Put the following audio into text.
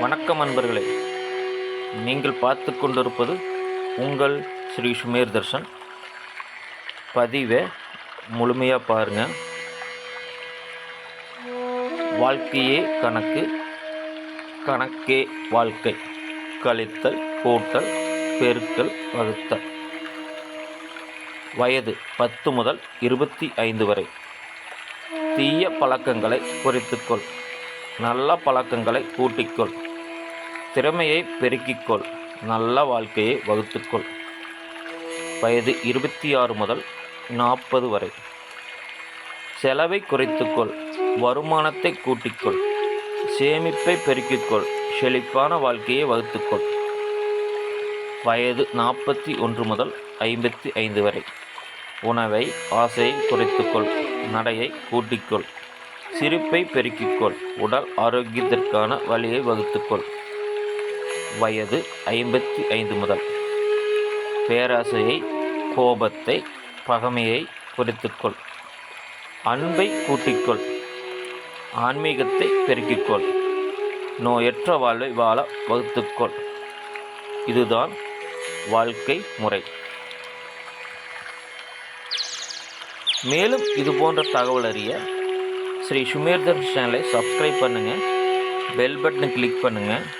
வணக்கம் அன்பர்களே. நீங்கள் பார்த்து கொண்டிருப்பது உங்கள் ஸ்ரீ சுமேர் தர்ஷன். பதிவை முழுமையாக பாருங்கள் வாழ்க்கையே கணக்கு கணக்கே வாழ்க்கை. கழித்தல் கூட்டல் பெருக்கல் வகுத்தல். வயது பத்து முதல் இருபத்தி ஐந்து வரை. தீய பழக்கங்களை குறைத்துக்கொள் நல்ல பழக்கங்களை கூட்டிக்கொள் திறமையை பெருக்கிக்கொள். நல்ல வாழ்க்கையை வகுத்துக்கொள். வயது இருபத்தி ஆறு முதல் நாற்பது வரை. செலவை குறைத்துக்கொள். வருமானத்தை கூட்டிக்கொள். சேமிப்பை பெருக்கிக்கொள். செழிப்பான வாழ்க்கையை வகுத்துக்கொள். வயது நாற்பத்தி ஒன்று முதல் ஐம்பத்தி ஐந்து வரை. உணவை ஆசையை குறைத்துக்கொள். நடையை கூட்டிக்கொள். சிரிப்பை பெருக்கிக்கொள். உடல் ஆரோக்கியத்திற்கான வழியை வகுத்துக்கொள். வயது ஐம்பத்தி ஐந்து முதல். பேராசையை கோபத்தை பகைமையை குறைத்துக்கொள் அன்பை கூட்டிக்கொள். ஆன்மீகத்தை பெருக்கிக்கொள். நோயற்ற வாழ்வை வாழ வகுத்துக்கொள். இதுதான் வாழ்க்கை முறை. மேலும் இது போன்ற தகவல் அறிய ஸ்ரீ சுமேர்தர் சேனலை சப்ஸ்கிரைப் பண்ணுங்கள் பெல் பட்டனை கிளிக் பண்ணுங்கள்